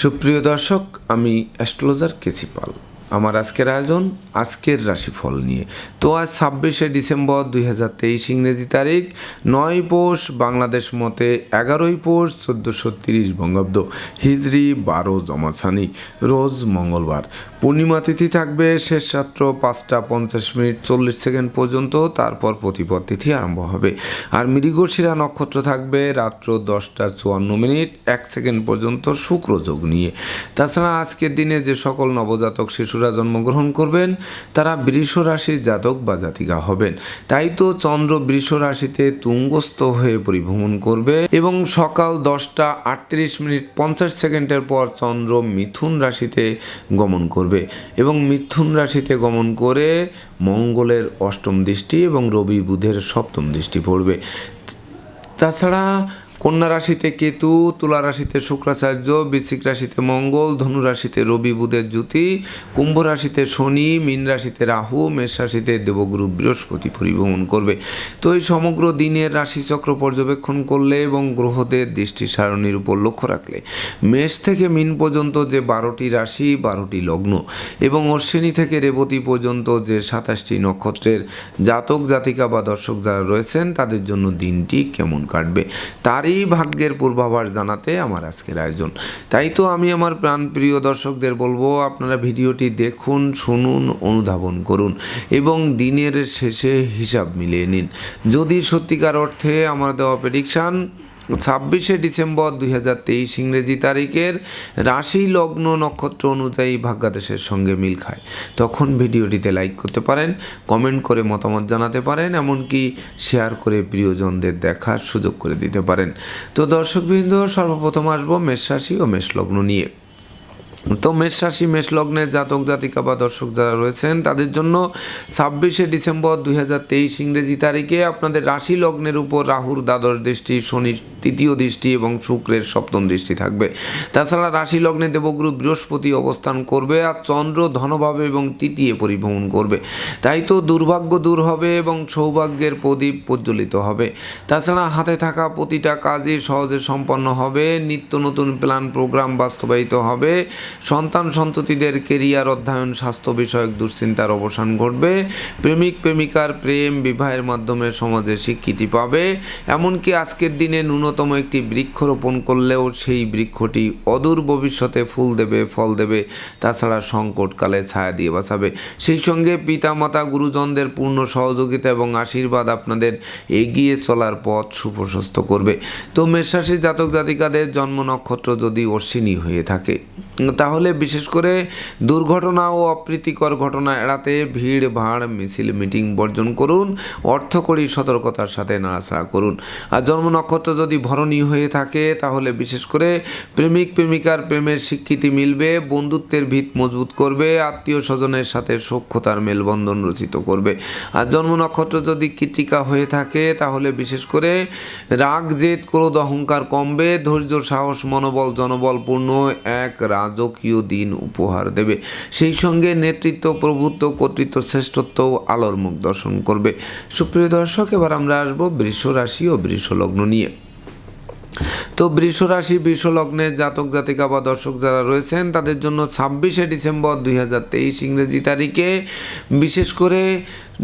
সুপ্রিয় দর্শক, আমি অ্যাস্ট্রোলজার কেসি পাল। আমার আজকের আয়োজন আজকের রাশিফল নিয়ে। তো আজ ছাব্বিশে ডিসেম্বর দুই হাজার তেইশ ইংরেজি তারিখ, নয় পৌষ বাংলাদেশ মতে এগারোই পৌষ চোদ্দোশো তিরিশ বঙ্গাব্দ। হিজরি বারো জমাসানি, রোজ মঙ্গলবার। পূর্ণিমা তিথি থাকবে শেষ রাত্র পাঁচটা পঞ্চাশ মিনিট চল্লিশ সেকেন্ড পর্যন্ত, তারপর প্রতিপদ তিথি আরম্ভ হবে। আর মৃগশিরা নক্ষত্র থাকবে রাত্র দশটা চুয়ান্ন মিনিট, এক সেকেন্ড পর্যন্ত শুক্র যোগ নিয়ে। তাছাড়া আজকের দিনে যে সকল নবজাতক শিশুরা জন্মগ্রহণ করবেন, তারা বৃষ রাশির জাতক বা জাতিকা হবেন। তাই তো চন্দ্র বৃষ রাশিতে তুঙ্গস্থ হয়ে পরিভ্রমণ করবে এবং সকাল দশটা আটত্রিশ মিনিট পঞ্চাশ সেকেন্ডের পর চন্দ্র মিথুন রাশিতে গমন করবে। এবং মিথুন রাশিতে গমন করে মঙ্গলের অষ্টম দৃষ্টি এবং রবি বুধের সপ্তম দৃষ্টি পড়বে। তাছাড়া কন্যা রাশিতে কেতু, তুলা রাশিতে শুক্রাচার্য বৃশ্চিক রাশিতে মঙ্গল, ধনু রাশিতে রবি বুধের জ্যোতি, কুম্ভ রাশিতে শনি, মীন রাশিতে রাহু, মেষ রাশিতে দেবগুরু বৃহস্পতি পরিভ্রমণ করবে। তো এই সমগ্র দিনের রাশিচক্র পর্যবেক্ষণ করলে এবং গ্রহদের দৃষ্টি সারণীর উপর লক্ষ্য রাখলে মেষ থেকে মিন পর্যন্ত যে বারোটি রাশি, বারোটি লগ্ন এবং অশ্বিনী থেকে রেবতী পর্যন্ত যে সাতাশটি নক্ষত্রের জাতক, জাতিকা বা দর্শক যারা রয়েছেন, তাদের জন্য দিনটি কেমন কাটবে? তারই ভাগ্যের পূর্বাভাস জানাতে আমার আজকের আয়োজন। তাই তো আমি আমার প্রাণপ্রিয় দর্শকদের বলব, আপনারা ভিডিওটি দেখুন, শুনুন, অনুধাবন করুন এবং দিনের শেষে হিসাব মিলিয়ে নিন। যদি সত্যিকার অর্থে আমার দেওয়া প্রেডিকশান ছাব্বিশে ডিসেম্বর দুই হাজার তেইশ ইংরেজি তারিখের রাশি লগ্ন নক্ষত্র অনুযায়ী ভাগ্যাদেশের সঙ্গে মিল খায়। তখন ভিডিওটিতে লাইক করতে পারেন কমেন্ট করে মতামত জানাতে পারেন, এমনকি শেয়ার করে প্রিয়জনদের দেখার সুযোগ করে দিতে পারেন। তো দর্শকবৃন্দ, সর্বপ্রথম আসব মেষ রাশি ও মেষ লগ্ন নিয়ে। তো মেষ রাশি, মেষ লগ্নের জাতক, জাতিকা বা দর্শক যারা রয়েছেন, তাদের জন্য ছাব্বিশে ডিসেম্বর দুই হাজার তেইশ ইংরেজি তারিখে আপনাদের রাশি লগ্নের উপর রাহুর দ্বাদশ দৃষ্টি, শনির তৃতীয় দৃষ্টি এবং শুক্রের সপ্তম দৃষ্টি থাকবে। তাছাড়া রাশি লগ্নে দেবগুরু বৃহস্পতি অবস্থান করবে আর চন্দ্র ধনভাবে এবং তৃতীয় পরিভ্রমণ করবে। তাই তো দুর্ভাগ্য দূর হবে এবং সৌভাগ্যের প্রদীপ প্রজ্বলিত হবে। তাছাড়া হাতে থাকা প্রতিটা কাজই সহজে সম্পন্ন হবে, নিত্য নতুন প্ল্যান, প্রোগ্রাম বাস্তবায়িত হবে। সন্তান সন্ততিদের কেরিয়ার অধ্যয়ন, স্বাস্থ্য বিষয়ক দুশ্চিন্তার অবসান ঘটবে। প্রেমিক, প্রেমিকার প্রেম বিবাহের মাধ্যমে সমাজে স্বীকৃতি পাবে। এমনকি আজকের দিনে ন্যূনতম একটি বৃক্ষরোপণ করলেও সেই বৃক্ষটি অদূর ভবিষ্যতে ফুল দেবে, ফল দেবে, তাছাড়া সংকটকালে ছায়া দিয়ে বাঁচাবে। সেই সঙ্গে পিতামাতা, গুরুজনদের পূর্ণ সহযোগিতা এবং আশীর্বাদ আপনাদের এগিয়ে চলার পথ সুপ্রশস্ত করবে। তো মেষরাশি জাতক জাতিকাদের জন্ম নক্ষত্র যদি অশ্বিনী হয়ে থাকে তাহলে বিশেষ করে দুর্ঘটনা ও অপ্রীতিকর ঘটনা এড়াতে ভিড়, ভাড়, মিছিল, মিটিং বর্জন করুন। অর্থকরী সতর্কতার সাথে নাড়াচাড়া করুন। আর জন্ম নক্ষত্র যদি ভরণী হয়ে থাকে, তাহলে বিশেষ করে প্রেমিক, প্রেমিকার প্রেমের স্বীকৃতি মিলবে, বন্ধুত্বের ভিত মজবুত করবে, আত্মীয় স্বজনের সাথে সক্ষতার মেলবন্ধন রচিত করবে। আর জন্ম নক্ষত্র যদি কৃতিকা হয়ে থাকে, তাহলে বিশেষ করে রাগ, জেদ, ক্রোধ, অহংকার কমবে। ধৈর্য, সাহস, মনোবল, জনবলপূর্ণ, এক রাজকীয় দিন উপহার দেবে। সেই সঙ্গে নেতৃত্ব, প্রভুত্ব, কর্তৃত্ব, শ্রেষ্ঠত্ব আলোর মুখ দর্শন করবে। সুপ্রিয় দর্শক, এবার আমরা আসব বৃষ রাশি ও বৃষ লগ্ন নিয়ে। তো বৃষ রাশি, বৃষ জাতক, জাতিকা বা দর্শক যারা রয়েছেন, তাদের জন্য ছাব্বিশে ডিসেম্বর দুই হাজার তেইশ ইংরেজি তারিখে বিশেষ করে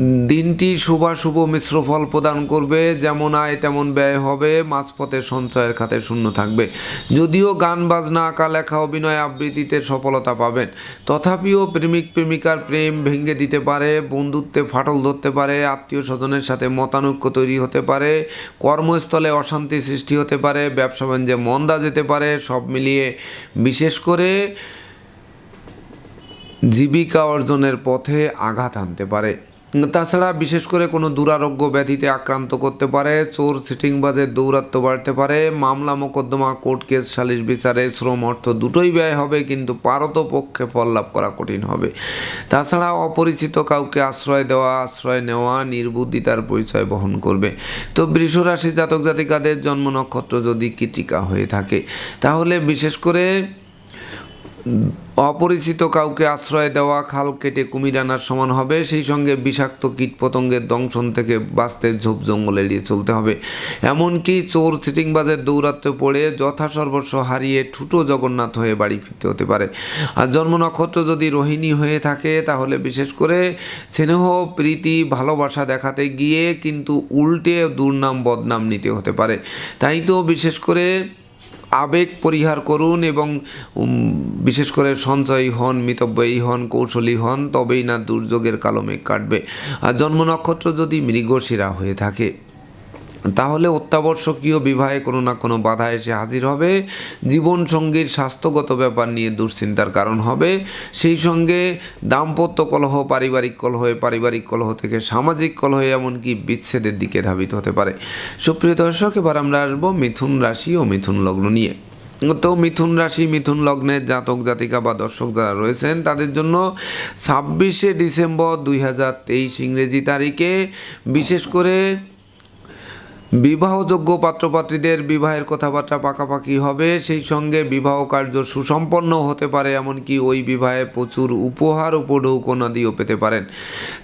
দিনটি শুভাশুভ মিশ্র ফল প্রদান করবে। যেমন আয়, তেমন ব্যয় হবে। মাঝপথে সঞ্চয়ের খাতে শূন্য থাকবে। যদিও গান, বাজনা, আঁকা, লেখা, অভিনয় আবৃত্তিতে সফলতা পাবেন। তথাপিও প্রেমিক, প্রেমিকার প্রেম ভেঙে দিতে পারে, বন্ধুত্বে ফাটল ধরতে পারে, আত্মীয় স্বজনের সাথে মতানৈক্য তৈরি হতে পারে, কর্মস্থলে অশান্তি সৃষ্টি হতে পারে, ব্যবসা বাণিজ্যে মন্দা যেতে পারে, সব মিলিয়ে বিশেষ করে জীবিকা অর্জনের পথে আঘাত আনতে পারে। তাছাড়া বিশেষ করে কোনো দুরারোগ্য ব্যাধিতে আক্রান্ত করতে পারে, চোর সিটিংবাজের দৌরাত্ম্য বাড়তে পারে, মামলা মোকদ্দমা, কোর্ট কেস, সালিশ বিচারে শ্রম অর্থ দুটোই ব্যয় হবে, কিন্তু পারত পক্ষে ফল লাভ করা কঠিন হবে। তাছাড়া অপরিচিত কাউকে আশ্রয় দেওয়া, আশ্রয় নেওয়া নির্বুদ্ধিতার পরিচয় বহন করবে। তো বৃষ রাশি জাতক জাতিকাদের জন্ম নক্ষত্র যদি কৃতিকা হয়ে থাকে, তাহলে বিশেষ করে অপরিচিত কাউকে আশ্রয় দেওয়া, খাল কেটে কুমির আনার সমান হবে, সেই সঙ্গে বিষাক্ত কীটপতঙ্গের দংশন থেকে বাঁচতে ঝোপ জঙ্গল এড়িয়ে চলতে হবে। এমনকি চোর সিটিংবাজের দৌরাত্মে পড়ে যথাসর্বস্ব হারিয়ে ঠুটো জগন্নাথ হয়ে বাড়ি ফিরতে হতে পারে। আর জন্ম নক্ষত্র যদি রোহিণী হয়ে থাকে, তাহলে বিশেষ করে স্নেহ, প্রীতি, ভালোবাসা দেখাতে গিয়ে কিন্তু উল্টে দুর্নাম বদনাম নিতে হতে পারে। তাই তো বিশেষ করে আবেগ পরিহার করুন এবং বিশেষ করে সঞ্চয়ী হন, মিতব্যয়ী হন, কৌশলী হন, তবেই না দুর্যোগের কালো মেঘ কাটবে। আর জন্ম নক্ষত্র যদি মৃগশিরা হয়ে থাকে। তাহলে অত্যাবশ্যকীয় বিবাহে কোনো না কোনো বাধা এসে হাজির হবে। জীবন সঙ্গীর স্বাস্থ্যগত ব্যাপার নিয়ে দুশ্চিন্তার কারণ হবে। সেই সঙ্গে দাম্পত্য কলহ, পারিবারিক কলহে পারিবারিক কলহ থেকে সামাজিক কলহে, এমনকি বিচ্ছেদের দিকে ধাবিত হতে পারে। সুপ্রিয় দর্শক, এবার আমরা আসব মিথুন রাশি ও মিথুন লগ্ন নিয়ে। তো মিথুন রাশি, মিথুন লগ্নের জাতক, জাতিকা বা দর্শক যারা রয়েছেন, তাদের জন্য ছাব্বিশে ডিসেম্বর দুই হাজার তেইশ ইংরেজি তারিখে বিশেষ করে বিবাহযোগ্য পাত্রপাত্রীদের বিবাহের কথাবার্তা পাকাপাকি হবে, সেই সঙ্গে বিবাহ কার্য সুসম্পন্ন হতে পারে, এমনকি ওই বিবাহে প্রচুর উপহার উপঢৌকনাদিও পেতে পারেন।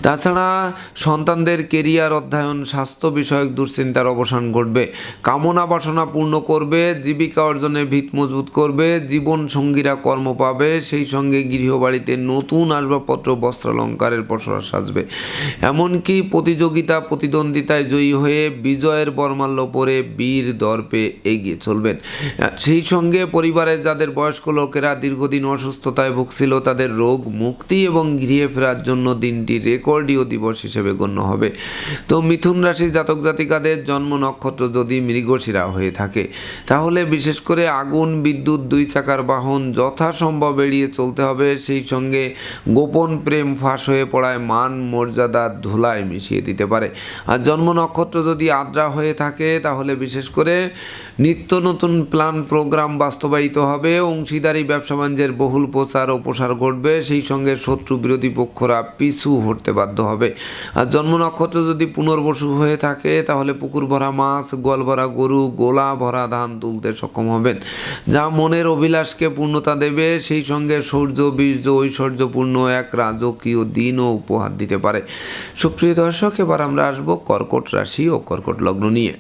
তাছাড়া সন্তানদের কেরিয়ার অধ্যয়ন, স্বাস্থ্য বিষয়ক দুশ্চিন্তার অবসান ঘটবে। কামনা বাসনা পূর্ণ করবে, জীবিকা অর্জনে ভিত মজবুত করবে, জীবন সঙ্গীরা কর্ম পাবে, সেই সঙ্গে গৃহবাড়িতে নতুন আসবাবপত্র, বস্ত্রালঙ্কারের পসরা সাজবে। এমনকি প্রতিযোগিতা, প্রতিদ্বন্দ্বিতায় জয়ী হয়ে বিজয়ের বর্মাল্য পরে বীর দর্পে এগিয়ে চলবেন। সেই সঙ্গে পরিবারের যাদের বয়স্ক লোকেরা দীর্ঘদিন অসুস্থতায় ভুগছিল, তাদের রোগ মুক্তি এবং গৃহে ফেরার জন্য দিনটি রেকর্ডীয় দিবস হিসেবে গণ্য হবে। তো মিথুন রাশি জাতক জাতিকাদের জন্ম নক্ষত্র যদি মৃগশিরা হয়ে থাকে, তাহলে বিশেষ করে আগুন, বিদ্যুৎ, দুই চাকার বাহন যথাসম্ভব এড়িয়ে চলতে হবে। সেই সঙ্গে গোপন প্রেম ফাঁস হয়ে পড়ায় মান, মর্যাদা, ধুলায় মিশিয়ে দিতে পারে। আর জন্ম নক্ষত্র যদি আদ্রা হয়ে থাকে, তাহলে বিশেষ করে নিত্য নতুন প্ল্যান প্রোগ্রাম বাস্তবায়িত হবে। অংশীদারি, ব্যবসা বাণিজ্যের বহুল প্রচার ও প্রসার ঘটবে, সেই সঙ্গে শত্রু বিরোধী পক্ষরা পিছু হটতে বাধ্য হবে। আর জন্ম নক্ষত্র যদি পুনর্বসু হয়ে থাকে, তাহলে পুকুর ভরা মাছ, গোয়াল ভরা গরু, গোলা ভরা ধান তুলতে সক্ষম হবেন। যা মনের অভিলাষকে পূর্ণতা দেবে, সেই সঙ্গে সৌর্য, বীর্য, ঐশ্বর্যপূর্ণ এক রাজকীয় দিনও উপহার দিতে পারে। সুপ্রিয় দর্শক, এবার আমরা আসব কর্কট রাশি ও কর্কট লগ্ন নিয়ে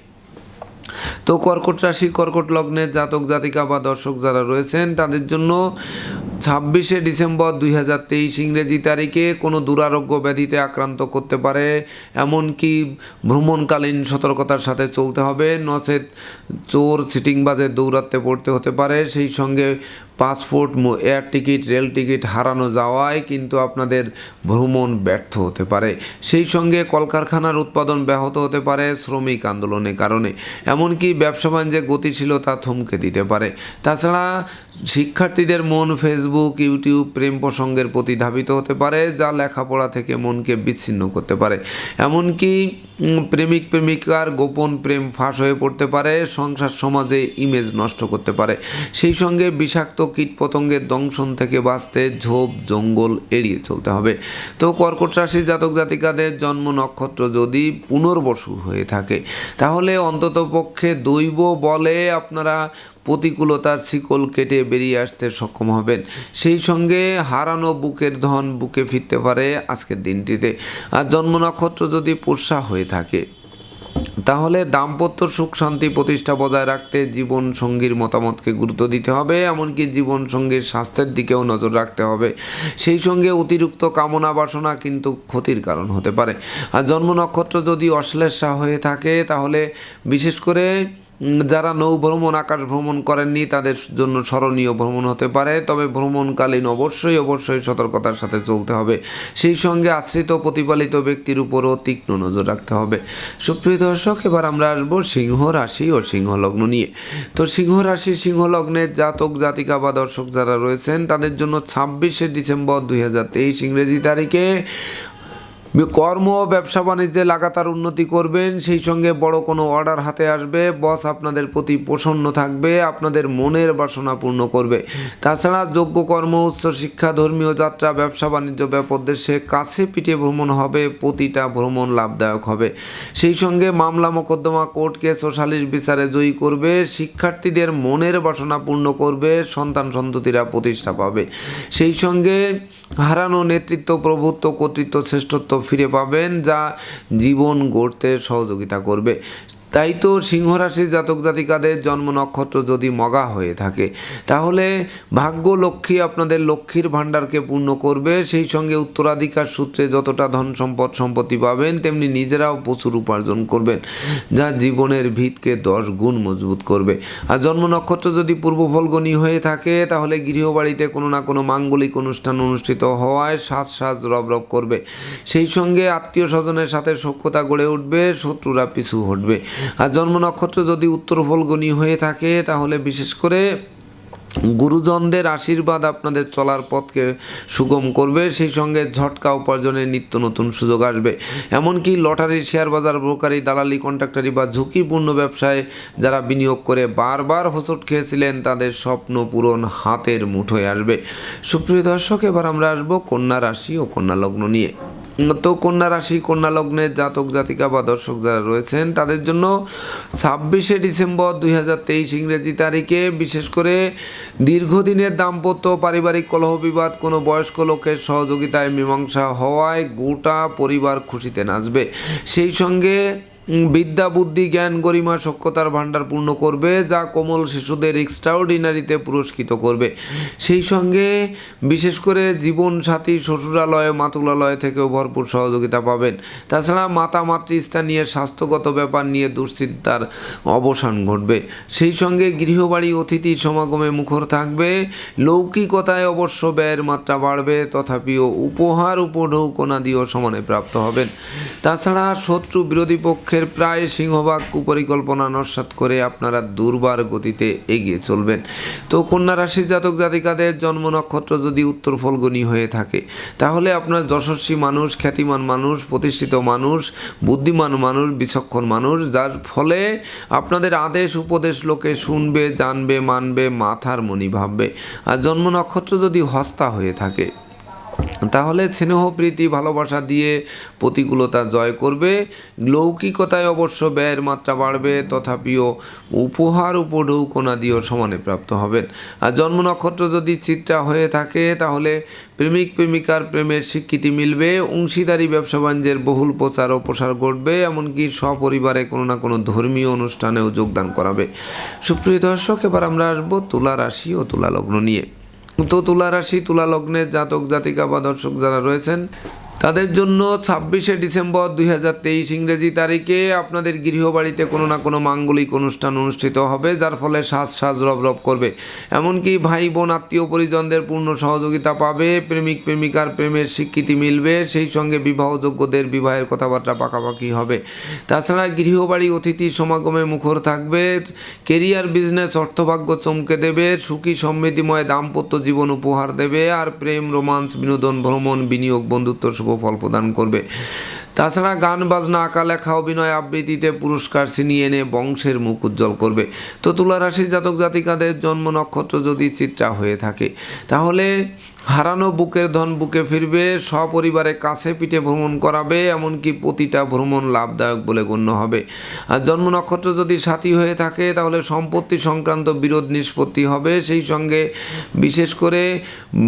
তো কর্কট রাশি, কর্কট লগ্নের জাতক, জাতিকা বা দর্শক যারা রয়েছেন, তাদের জন্য ছাব্বিশে ডিসেম্বর দুই হাজার তেইশ ইংরেজি তারিখে কোনো দুরারোগ্য ব্যাধিতে আক্রান্ত করতে পারে, এমনকি ভ্রমণকালীন সতর্কতার সাথে চলতে হবে। নচেত চোর সিটিংবাজের দৌরাত্মে পড়তে হতে পারে। সেই সঙ্গে passport air ticket, rail ticket হারানো যাওয়ায় কিন্তু আপনাদের ভ্রমণ ব্যর্থ হতে পারে। সেই সঙ্গে কলকারখানার উৎপাদন ব্যাহত হতে পারে শ্রমিক আন্দোলনের কারণে। এমনকি ব্যবসা বাণিজ্যে গতিশীলতা থমকে দিতে পারে। তাছাড়া শিক্ষার্থীদের মন ফেসবুক ইউটিউব প্রেম প্রসঙ্গের প্রতি ধাবিত হতে পারে, যা লেখাপড়া থেকে মনকে বিচ্ছিন্ন করতে পারে। এমনকি প্রেমিক প্রেমিকার গোপন প্রেম ফাঁস হয়ে পড়তে পারে, সংসার সমাজে ইমেজ নষ্ট করতে পারে। সেই সঙ্গে বিষাক্ত কীটপতঙ্গের দংশন থেকে বাঁচতে ঝোপ, জঙ্গল এড়িয়ে চলতে হবে। তো কর্কট রাশি জাতক জাতিকাদের জন্ম নক্ষত্র যদি পুনর্বসু হয়ে থাকে, তাহলে অন্ততপক্ষে দৈব বলে আপনারা প্রতিকূলতার শিকল কেটে বেরিয়ে আসতে সক্ষম হবেন। সেই সঙ্গে হারানো বুকের ধন বুকে ফিরতে পারে আজকের দিনটিতে। আর জন্ম নক্ষত্র যদি পোষা হয়ে থাকে। তাহলে দাম্পত্য সুখ শান্তি প্রতিষ্ঠা বজায় রাখতে জীবন সঙ্গীর মতামতকে গুরুত্ব দিতে হবে, এমনকি জীবন সঙ্গীর স্বাস্থ্যের দিকেও নজর রাখতে হবে। সেই সঙ্গে অতিরিক্ত কামনা বাসনা কিন্তু ক্ষতির কারণ হতে পারে। আর জন্ম নক্ষত্র যদি অশ্লেষা হয়ে থাকে, তাহলে বিশেষ করে যারা ভ্রমণ, আকাশ ভ্রমণ করেননি, তাদের জন্য স্মরণীয় ভ্রমণ হতে পারে। তবে ভ্রমণকালীন অবশ্যই অবশ্যই সতর্কতার সাথে চলতে হবে। সেই সঙ্গে আশ্রিত, প্রতিপালিত ব্যক্তির উপরও তীক্ষ্ণ নজর রাখতে হবে। সুপ্রিয় দর্শক, এবার আমরা আসব সিংহ রাশি ও সিংহ লগ্ন নিয়ে। তো সিংহ রাশি সিংহ জাতক, জাতিকা বা দর্শক যারা রয়েছেন, তাদের জন্য ছাব্বিশে ডিসেম্বর দুই হাজার তেইশ ইংরেজি তারিখে কর্ম ও ব্যবসা বাণিজ্যে লাগাতার উন্নতি করবেন, সেই সঙ্গে বড় কোনো অর্ডার হাতে আসবে, বস আপনাদের প্রতি প্রসন্ন থাকবে, আপনাদের মনের বাসনা পূর্ণ করবে। তাছাড়া যোগ্য কর্ম, উচ্চ শিক্ষা, ধর্মীয় যাত্রা, ব্যবসা বাণিজ্য ব্যাপদেশে কাছে পিঠে ভ্রমণ হবে, প্রতিটা ভ্রমণ লাভদায়ক হবে। সেই সঙ্গে মামলা মোকদ্দমা কোর্ট কেস ও সালিশ বিচারে জয়ী করবে, শিক্ষার্থীদের মনের বাসনা পূর্ণ করবে, সন্তান সন্ততিরা প্রতিষ্ঠা পাবে। সেই সঙ্গে হারানো নেতৃত্ব প্রভুত্ব কর্তৃত্ব শ্রেষ্ঠত্ব ফিরে পাবেন যা জীবন গড়তে সহযোগিতা করবে। তাই তো সিংহ রাশির জাতক জাতিকাদের জন্ম নক্ষত্র যদি মগা হয়ে থাকে, তাহলে ভাগ্য লক্ষ্মী আপনাদের লক্ষ্মীর ভাণ্ডারকে পূর্ণ করবে। সেই সঙ্গে উত্তরাধিকার সূত্রে যতটা ধন সম্পদ সম্পত্তি পাবেন, তেমনি নিজেরাও প্রচুর উপার্জন করবেন, যা জীবনের ভিতকে দশ গুণ মজবুত করবে। আর জন্ম নক্ষত্র যদি পূর্ব ফলগণী হয়ে থাকে, তাহলে গৃহবাড়িতে কোনো না কোনো মাঙ্গলিক অনুষ্ঠান অনুষ্ঠিত হওয়ায় সাজ সাজ রব রব করবে। সেই সঙ্গে আত্মীয় স্বজনের সাথে সখ্যতা গড়ে উঠবে, শত্রুরা পিছু হটবে। আর জন্ম নক্ষত্র যদি উত্তর ফলগণী হয়ে থাকে, তাহলে বিশেষ করে গুরুজনদের আশীর্বাদ আপনাদের চলার পথকে সুগম করবে। সেই সঙ্গে ঝটকা উপার্জনের নিত্য নতুন সুযোগ আসবে। এমনকি লটারি শেয়ার বাজার ব্রোকারি দালালি, কন্ট্রাক্টারি বা ঝুঁকিপূর্ণ ব্যবসায় যারা বিনিয়োগ করে বারবার হোঁচট খেয়েছিলেন, তাদের স্বপ্ন পূরণ হাতের মুঠোয় আসবে। সুপ্রিয় দর্শক, এবার আমরা আসব কন্যা রাশি ও কন্যা লগ্ন নিয়ে। তো কন্যা রাশি, কন্যা লগ্নের জাতক, জাতিকা বা দর্শক যারা রয়েছেন, তাদের জন্য ছাব্বিশে ডিসেম্বর দুই হাজার তেইশ ইংরেজি তারিখে বিশেষ করে দীর্ঘদিনের দাম্পত্য, পারিবারিক কলহ বিবাদ, কোনো বয়স্ক লোকের সহযোগিতায় মীমাংসা হওয়ায় গোটা পরিবার খুশিতে নাচবে। সেই সঙ্গে বিদ্যা, বুদ্ধি, জ্ঞান, গরিমা সক্ষতার ভাণ্ডার পূর্ণ করবে, যা কোমল শিশুদের এক্সট্রাঅর্ডিনারিতে পুরস্কৃত করবে। সেই সঙ্গে বিশেষ করে জীবন সাথী, শ্বশুরালয়, মাতুলালয় থেকেও ভরপুর সহযোগিতা পাবেন। তাছাড়া মাতা মাতৃস্থান নিয়ে স্বাস্থ্যগত ব্যাপার নিয়ে দুশ্চিন্তার অবসান ঘটবে। সেই সঙ্গে গৃহবাড়ি, অতিথি সমাগমে মুখর থাকবে। লৌকিকতায় অবশ্য ব্যয়ের মাত্রা বাড়বে, তথাপিও উপহার উপঢৌকনা দিয়েও সমানে প্রাপ্ত হবেন। তাছাড়া শত্রু বিরোধী পক্ষের প্রায় সিংহভাগ কুপরিকল্পনা নস্বাত করে আপনারা দুর্বার গতিতে এগিয়ে চলবেন। তো কন্যা রাশির জাতক জাতিকাদের জন্ম নক্ষত্র যদি উত্তর ফলগুনি হয়ে থাকে, তাহলে আপনার যশস্বী মানুষ, খ্যাতিমান মানুষ, প্রতিষ্ঠিত মানুষ, বুদ্ধিমান মানুষ, বিচক্ষণ মানুষ, যার ফলে আপনাদের আদেশ উপদেশ লোকে শুনবে, জানবে, মানবে, মাথার মনি ভাববে। আর জন্ম নক্ষত্র যদি হস্তা হয়ে থাকে তাহলে স্নেহ, প্রীতি, ভালোবাসা দিয়ে প্রতিকূলতা জয় করবে। লৌকিকতায় অবশ্য ব্যয়ের মাত্রা বাড়বে, তথাপিও উপহার উপঢৌকনা দিয়েও সমানে প্রাপ্ত হবেন। আর জন্ম নক্ষত্র যদি চিত্রা হয়ে থাকে, তাহলে প্রেমিক, প্রেমিকার প্রেমের স্বীকৃতি মিলবে। অংশীদারি, ব্যবসা বাণিজ্যের বহুল প্রচার ও প্রসার ঘটবে, এমনকি সপরিবারে কোনো না কোনো ধর্মীয় অনুষ্ঠানেও যোগদান করাবে। সুপ্রিয় দর্শক, এবার আমরা আসব তুলা রাশি ও তুলা লগ্ন নিয়ে। তো তুলা রাশি তুলা লগ্নের জাতক জাতিকা বা দর্শক যারা রয়েছেন তাদের জন্য ছাব্বিশে ডিসেম্বর দুই হাজার তেইশ ইংরেজি তারিখে আপনাদের গৃহবাড়িতে কোনো না কোনো মাঙ্গলিক অনুষ্ঠান অনুষ্ঠিত হবে, যার ফলে সাজ সাজ রব রব করবে। এমনকি ভাই বোন, আত্মীয় পরিজনদের পূর্ণ সহযোগিতা পাবে, প্রেমিক প্রেমিকার প্রেমের স্বীকৃতি মিলবে, সেই সঙ্গে বিবাহযোগ্যদের বিবাহের কথাবার্তা পাকাপাকি হবে। তাছাড়া গৃহবাড়ি অতিথি সমাগমে মুখর থাকবে, কেরিয়ার, বিজনেস, অর্থভাগ্য চমকে দেবে, সুখী, সমৃদ্ধিময়, দাম্পত্য জীবন উপহার দেবে, আর প্রেম, রোমান্স, বিনোদন, ভ্রমণ, বিনিয়োগ, বন্ধুত্ব শুভ ফল প্রদান করবে। তাছাড়া গান, বাজনা, আঁকা, লেখা, অভিনয় আবৃত্তিতে পুরস্কার ছিনিয়ে এনে বংশের মুখ উজ্জ্বল করবে। তো তুলা রাশির জাতক জাতিকাদের জন্ম নক্ষত্র যদি চিত্রা হয়ে থাকে, তাহলে হারানো বুকের ধন বুকে ফিরবে, সপরিবারে কাছে পিঠে ভ্রমণ করাবে, এমনকি প্রতিটা ভ্রমণ লাভদায়ক বলে গণ্য হবে। আর জন্ম নক্ষত্র যদি সাথী হয়ে থাকে, তাহলে সম্পত্তি সংক্রান্ত বিরোধ নিষ্পত্তি হবে। সেই সঙ্গে বিশেষ করে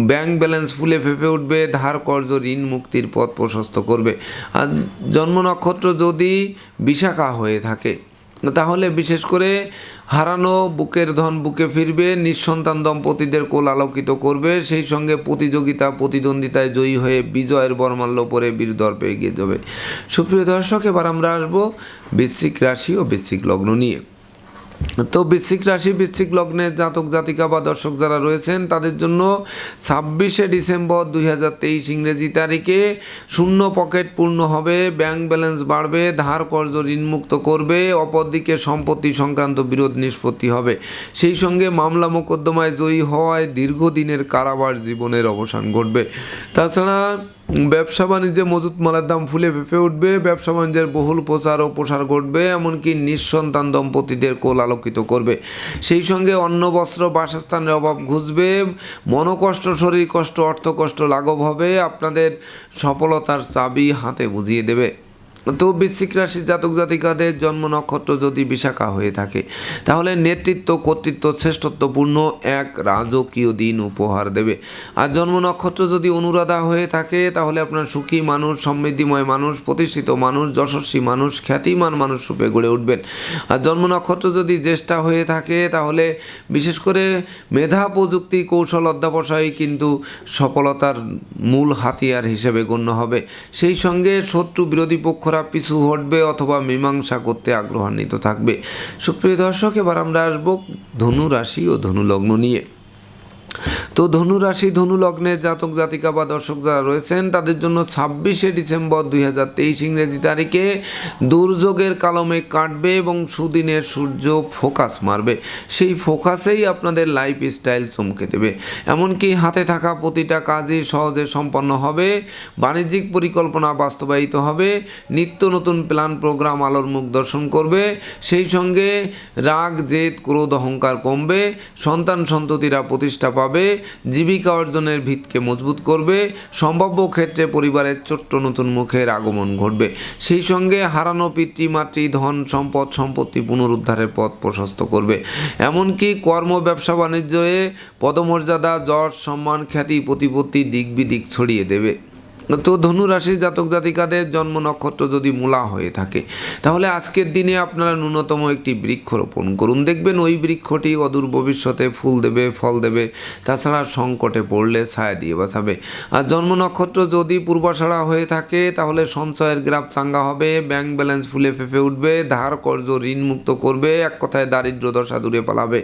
ব্যাংক ব্যালেন্স ফুলে ফেপে উঠবে, ধার কর্জ, ঋণ মুক্তির পথ প্রশস্ত করবে। আর জন্ম নক্ষত্র যদি বিশাখা হয়ে থাকে তাহলে বিশেষ করে হারানো বুকের ধন বুকে ফিরবে, নিঃসন্তান দম্পতিদের কোল আলোকিত করবে, সেই সঙ্গে প্রতিযোগিতা, প্রতিদ্বন্দ্বিতায় জয়ী হয়ে বিজয়ের বর্মাল্য পরে বীর দর্পে এগিয়ে যাবে। সুপ্রিয় দর্শক, এবার আমরা আসব বৃশ্চিক রাশি ও বৃশ্চিক লগ্ন নিয়ে। তো বৃশ্চিক রাশি, বৃশ্চিক লগ্নে জাতক, জাতিকা বা দর্শক যারা রয়েছেন, তাদের জন্য ছাব্বিশে ডিসেম্বর দুই হাজার তেইশ ইংরেজি তারিখে শূন্য পকেট পূর্ণ হবে, ব্যাংক ব্যালেন্স বাড়বে, ধার কর্জ ঋণমুক্ত করবে, অপরদিকে সম্পত্তি সংক্রান্ত বিরোধ নিষ্পত্তি হবে। সেই সঙ্গে মামলা মোকদ্দমায় জয়ী হওয়ায় দীর্ঘদিনের কারাবার জীবনের অবসান ঘটবে। তাছাড়া ব্যবসা বাণিজ্যে মজুত মালার দাম ফুলে ফেঁপে উঠবে, ব্যবসা বাণিজ্যের বহুল প্রচার ও প্রসার ঘটবে, এমনকি নিঃসন্তান দম্পতিদের কোল আলোকিত করবে। সেই সঙ্গে অন্ন, বস্ত্র, বাসস্থানের অভাব ঘুষবে, মনোকষ্ট শরীর কষ্ট অর্থ কষ্ট লাঘব হবে, আপনাদের সফলতার চাবি হাতে বুঝিয়ে দেবে। তো বৃশ্চিক রাশির জাতক জাতিকাদের জন্ম নক্ষত্র যদি বিশাখা হয়ে থাকে, তাহলে নেতৃত্ব, কর্তৃত্ব শ্রেষ্ঠত্বপূর্ণ এক রাজকীয় দিন উপহার দেবে। আর জন্ম নক্ষত্র যদি অনুরাধা হয়ে থাকে, তাহলে আপনার সুখী মানুষ, সমৃদ্ধিময় মানুষ, প্রতিষ্ঠিত মানুষ, যশস্বী মানুষ, খ্যাতিমান মানুষ রূপে গড়ে উঠবেন। আর জন্ম নক্ষত্র যদি জ্যেষ্ঠা হয়ে থাকে, তাহলে বিশেষ করে মেধা প্রযুক্তি, কৌশল অধ্যাবসায় কিন্তু সফলতার মূল হাতিয়ার হিসেবে গণ্য হবে। সেই সঙ্গে শত্রু বিরোধী পক্ষরা পিছু হটবে অথবা মীমাংসা করতে আগ্রহান্বিত থাকবে। সুপ্রিয় দর্শক, এবার আমরা আসব ধনু রাশি ও ধনু লগ্ন নিয়ে। তো ধনু রাশি, ধনু লগ্নের জাতক, জাতিকা বা দর্শক যারা রয়েছেন, তাদের জন্য ছাব্বিশে ডিসেম্বর দুই হাজার তেইশ ইংরেজি তারিখে দুর্যোগের কালমে কাটবে এবং সুদিনের সূর্য ফোকাস মারবে। সেই ফোকাসেই আপনাদের লাইফ স্টাইল চমকে দেবে। এমনকি হাতে থাকা প্রতিটা কাজই সহজে সম্পন্ন হবে, বাণিজ্যিক পরিকল্পনা বাস্তবায়িত হবে, নিত্য নতুন প্ল্যান প্রোগ্রাম আলোর মুখ দর্শন করবে, সেই সঙ্গে রাগ, জেদ, ক্রোধ, অহংকার কমবে, সন্তান সন্ততিরা প্রতিষ্ঠা পাবে জীবিকা অর্জনের ভিতকে মজবুত করবে। সম্ভাব্য ক্ষেত্রে পরিবারের ছোট্ট নতুন মুখের আগমন ঘটবে। সেই সঙ্গে হারানো পিতৃমাতৃ ধন, সম্পদ, সম্পত্তি পুনরুদ্ধারের পথ প্রশস্ত করবে। এমনকি কর্ম, ব্যবসা, বাণিজ্যে পদমর্যাদা, যশ, সম্মান, খ্যাতি, প্রতিপত্তি দিক বিদিক ছড়িয়ে দেবে। তো ধনু রাশির জাতক জাতিকাদের জন্ম নক্ষত্র যদি মূলা হয়ে থাকে, তাহলে আজকের দিনে আপনারা ন্যূনতম একটি বৃক্ষ রোপণ করুন। দেখবেন ওই বৃক্ষটি অদূর ভবিষ্যতে ফুল দেবে, ফল দেবে, তাছাড়া সংকটে পড়লে ছায়া দিয়ে বাঁচাবে। আর জন্ম নক্ষত্র যদি পূর্বাষাড়া হয়ে থাকে, তাহলে সঞ্চয়ের গ্রাফ চাঙ্গা হবে, ব্যাংক ব্যালেন্স ফুলে ফেঁপে উঠবে, ধার কর্জ ঋণ মুক্ত করবে, এক কথায় দারিদ্র দশা দূরে পালাবে।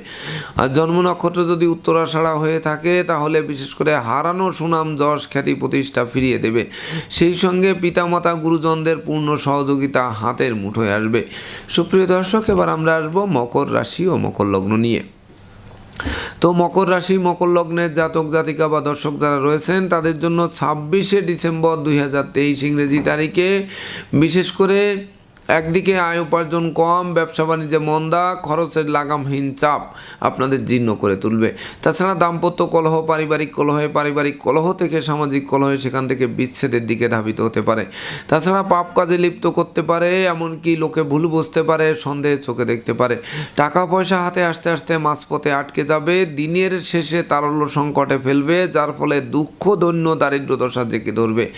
আর জন্ম নক্ষত্র যদি উত্তরাষাড়া হয়ে থাকে, তাহলে বিশেষ করে হারানো সুনাম যশ খ্যাতি প্রতিষ্ঠা ফিরিয়ে দেবে। সেই সঙ্গে পিতামাতা গুরুজনদের পূর্ণ সহযোগিতা হাতের মুঠোয় আসবে। সুপ্রিয় দর্শক, এবার আমরা আসব মকর রাশি ও মকর লগ্ন নিয়ে। তো মকর রাশি, মকর লগ্নের জাতক জাতিকা বা দর্শক যারা রয়েছেন, তাদের জন্য ছাব্বিশে ডিসেম্বর দুই হাজার তেইশ ইংরেজি তারিখে বিশেষ করে একদিকে আয় উপার্জন কম, ব্যবসা বাণিজ্যে মন্দা, খরচের লাগামহীন চাপ আপনাদের জীর্ণ করে তুলবে। তাছাড়া দাম্পত্য কলহ, পারিবারিক কলহে, পারিবারিক কলহ থেকে সামাজিক কলহে সেখান থেকে বিচ্ছেদের দিকে ধাবিত হতে পারে। তাছাড়া পাপ কাজে লিপ্ত করতে পারে, এমনকি লোকে ভুল বুঝতে পারে, সন্দেহে চোখে দেখতে পারে। টাকা পয়সা হাতে আসতে আসতে মাঝপথে আটকে যাবে, দিনের শেষে তারল্য সংকটে ফেলবে, যার ফলে দুঃখ দৈন্য দারিদ্র দশা জেঁকে ধরবে।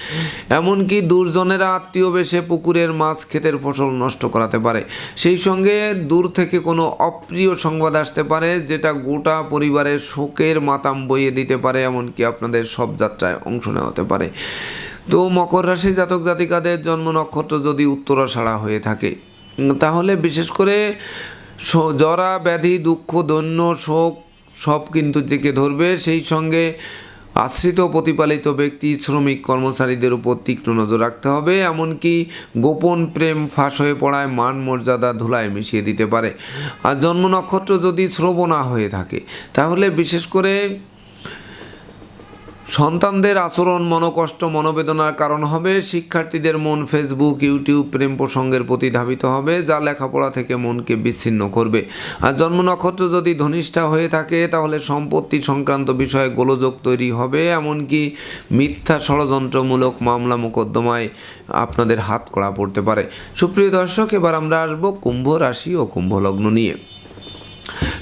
এমনকি দুর্জনেরা আত্মীয় বেশে পুকুরের মাছ, ক্ষেতের ফসল নষ্ট করাতে পারে। সেই সঙ্গে দূর থেকে কোনো অপ্রিয় সংবাদ আসতে পারে, যেটা গোটা পরিবারের শোকের মাতাম বইয়ে দিতে পারে, এমনকি আপনাদের সব যাত্রায় অংশ নেওয়া হতে পারে। তো মকর রাশি জাতক জাতিকাদের জন্ম নক্ষত্র যদি উত্তরাষাড়া হয়ে থাকে, তাহলে বিশেষ করে জরা, ব্যাধি, দুঃখ, দৈন্য, শোক সব কিন্তু জেকে ধরবে। সেই সঙ্গে আশ্রিত প্রতিপালিত ব্যক্তি, শ্রমিক, কর্মচারীদের উপর তীক্ষ্ণ নজর রাখতে হবে। এমনকি গোপন প্রেম ফাঁস হয়ে পড়ায় মান মর্যাদা ধুলায় মিশিয়ে দিতে পারে। আর জন্ম নক্ষত্র যদি শ্রবণা হয়ে থাকে, তাহলে বিশেষ করে সন্তানদের আচরণ, মনোকষ্ট, মনোবেদনার কারণ হবে, শিক্ষার্থীদের মন ফেসবুক ইউটিউব প্রেম প্রসঙ্গের প্রতি ধাবিত হবে, যা লেখাপড়া থেকে মনকে বিচ্ছিন্ন করবে। আর জন্ম নক্ষত্র যদি ধনিষ্ঠা হয়ে থাকে, তাহলে সম্পত্তি সংক্রান্ত বিষয়ে গোলযোগ তৈরি হবে, এমনকি মিথ্যা ষড়যন্ত্রমূলক মামলা মোকদ্দমায় আপনাদের হাত করা পড়তে পারে। সুপ্রিয় দর্শক, এবার আমরা আসব কুম্ভ রাশি ও কুম্ভ লগ্ন নিয়ে।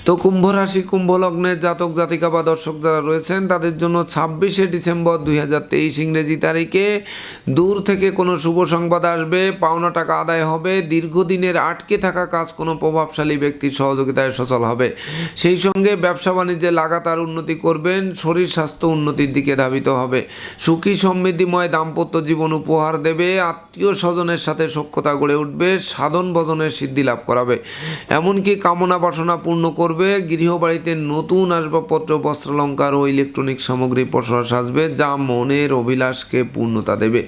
তো কুম্ভ রাশি, কুম্ভ লগ্নের জাতক, জাতিকা বা দর্শক যারা রয়েছেন, তাদের জন্য ছাব্বিশে ডিসেম্বর দুই হাজার তেইশ ইংরেজি তারিখে দূর থেকে কোনো শুভ সংবাদ আসবে, পাওনা টাকা আদায় হবে, দীর্ঘদিনের আটকে থাকা কাজ কোনো প্রভাবশালী ব্যক্তির সহযোগিতায় সচল হবে। সেই সঙ্গে ব্যবসা বাণিজ্যে লাগাতার উন্নতি করবেন, শরীর স্বাস্থ্য উন্নতির দিকে ধাবিত হবে। সুখী, সমৃদ্ধিময় দাম্পত্য জীবন উপহার দেবে, আত্মীয় স্বজনের সাথে সখ্যতা গড়ে উঠবে, সাধন ভজনের সিদ্ধি লাভ করাবে। এমনকি কামনা বাসনা পূর্ণ করবে গৃহবাড়িতে নতুন আসবাবপত্র, বস্ত্রালঙ্কার ও ইলেকট্রনিক সামগ্রী প্রসার আসবে যা মনের অভিলাষকে পূর্ণতা দেবে।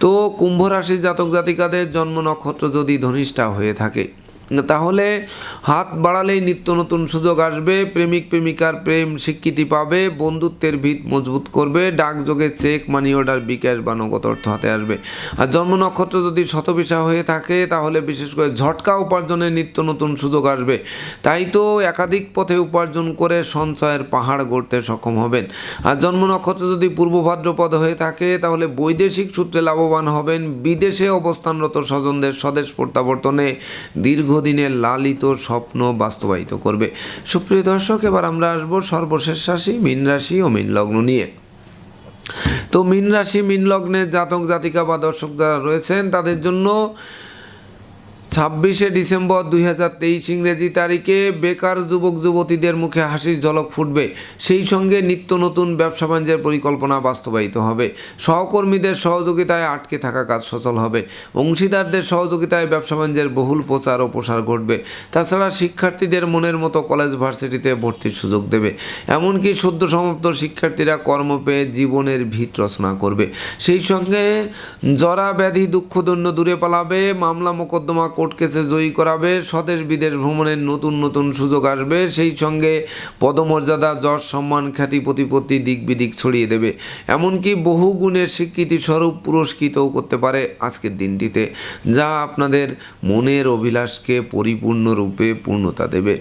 তো কুম্ভ রাশির জাতক জাতিকাদের জন্ম নক্ষত্র যদি ধনিষ্ঠা হয়ে থাকে তাহলে হাত বাড়ালেই নিত্য নতুন সুযোগ আসবে, প্রেমিক প্রেমিকার প্রেম স্বীকৃতি পাবে, বন্ধুত্বের ভিত মজবুত করবে, ডাকযোগে চেক, মানি অর্ডার, বিকাশ বা নগদ অর্থ হাতে আসবে। আর জন্ম নক্ষত্র যদি শতবিশা হয়ে থাকে, তাহলে বিশেষ করে ঝটকা উপার্জনের নিত্য নতুন সুযোগ আসবে। তাই তো একাধিক পথে উপার্জন করে সঞ্চয়ের পাহাড় গড়তে সক্ষম হবেন। আর জন্ম নক্ষত্র যদি পূর্ব ভাদ্রপদ হয়ে থাকে, তাহলে বৈদেশিক সূত্রে লাভবান হবেন। বিদেশে অবস্থানরত স্বজনদের স্বদেশ প্রত্যাবর্তনে দীর্ঘদিনের লালিত স্বপ্ন বাস্তবায়িত করবে। সুপ্রিয় দর্শক, এবার আমরা আসব সর্বশেষ রাশি, মীন রাশি ও মীন লগ্ন নিয়ে। তো মীন রাশি, মীন লগ্নের জাতক জাতিকা বা দর্শক যারা রয়েছেন, তাদের জন্য ছাব্বিশে ডিসেম্বর দুই হাজার তেইশ ইংরেজি তারিখে বেকার যুবক যুবতীদের মুখে হাসির ঝলক ফুটবে। সেই সঙ্গে নিত্য নতুন ব্যবসা বাণিজ্যের পরিকল্পনা বাস্তবায়িত হবে। সহকর্মীদের সহযোগিতায় আটকে থাকা কাজ সচল হবে। অংশীদারদের সহযোগিতায় ব্যবসা বাণিজ্যের বহুল প্রচার ও প্রসার ঘটবে। তাছাড়া শিক্ষার্থীদের মনের মতো কলেজ ভার্সিটিতে ভর্তির সুযোগ দেবে। এমনকি সদ্য সমাপ্ত শিক্ষার্থীরা কর্ম পেয়ে জীবনের ভিত রচনা করবে। সেই সঙ্গে জরা ব্যাধি দুঃখদন্য দূরে পালাবে। মামলা মোকদ্দমা কোর্ট কেসে জয়ী করাবে, স্বদেশ বিদেশ ভ্রমণের নতুন নতুন সুযোগ আসবে, সেই সঙ্গে পদমর্যাদা, যশ, সম্মান, খ্যাতি, প্রতিপত্তি দিক বিদিক ছড়িয়ে দেবে। এমনকি বহু গুণের স্বীকৃতি স্বরূপ পুরস্কৃতও করতে পারে আজকের দিনটিতে, যা আপনাদের মনের অভিলাষকে পরিপূর্ণরূপে পূর্ণতা দেবে।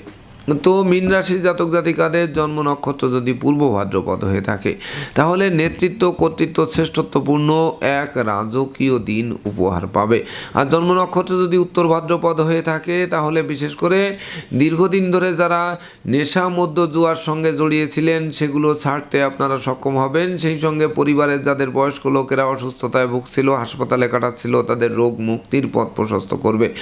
তো মীন রাশির জাতক জাতিকাদের জন্ম নক্ষত্র যদি পূর্ব ভাদ্রপদ হয়ে থাকে, তাহলে নেতৃত্ব কর্তৃত্ব শ্রেষ্ঠত্বপূর্ণ এক রাজকীয় দিন উপহার পাবে। আর জন্ম নক্ষত্র যদি উত্তর ভাদ্রপদ হয়ে থাকে, তাহলে বিশেষ করে দীর্ঘদিন ধরে যারা নেশা মধ্য জুয়ার সঙ্গে জড়িয়েছিলেন, সেগুলো ছাড়তে আপনারা সক্ষম হবেন। সেই সঙ্গে পরিবারের যাদের বয়স্ক লোকেরা অসুস্থতায় ভুগছিল, হাসপাতালে কাটাচ্ছিল, তাদের রোগ মুক্তির পথ প্রশস্ত করবে।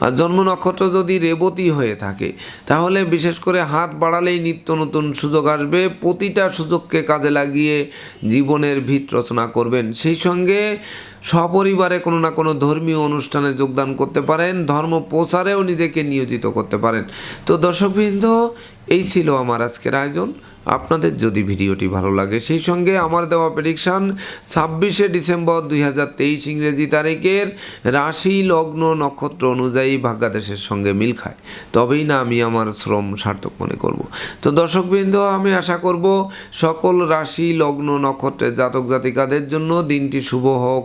আর জন্ম নক্ষত্র যদি রেবতী হয়ে থাকে, তাহলে বিশেষ করে হাত বাড়ালেই নিত্য নতুন সুযোগ আসবে। প্রতিটা সুযোগকে কাজে লাগিয়ে জীবনের ভিত রচনা করবেন। সেই সঙ্গে সপরিবারে কোনো না কোনো ধর্মীয় অনুষ্ঠানে যোগদান করতে পারেন, ধর্ম প্রচারেও নিজেকে নিয়োজিত করতে পারেন। তো দর্শকবৃন্দ, এই ছিল আমার আজকের আয়োজন। আপনাদের যদি ভিডিওটি ভালো লাগে, সেই সঙ্গে আমার দেওয়া প্রেডিকশান ছাব্বিশে ডিসেম্বর দুই হাজার তেইশ ইংরেজি তারিখের রাশি, লগ্ন, নক্ষত্র অনুযায়ী ভাগ্যাদেশের সঙ্গে মিল খায়। তবেই না আমি আমার শ্রম সার্থক মনে করব। তো দর্শকবৃন্দ, আমি আশা করব সকল রাশি, লগ্ন, নক্ষত্রের জাতক জাতিকাদের জন্য দিনটি শুভ হোক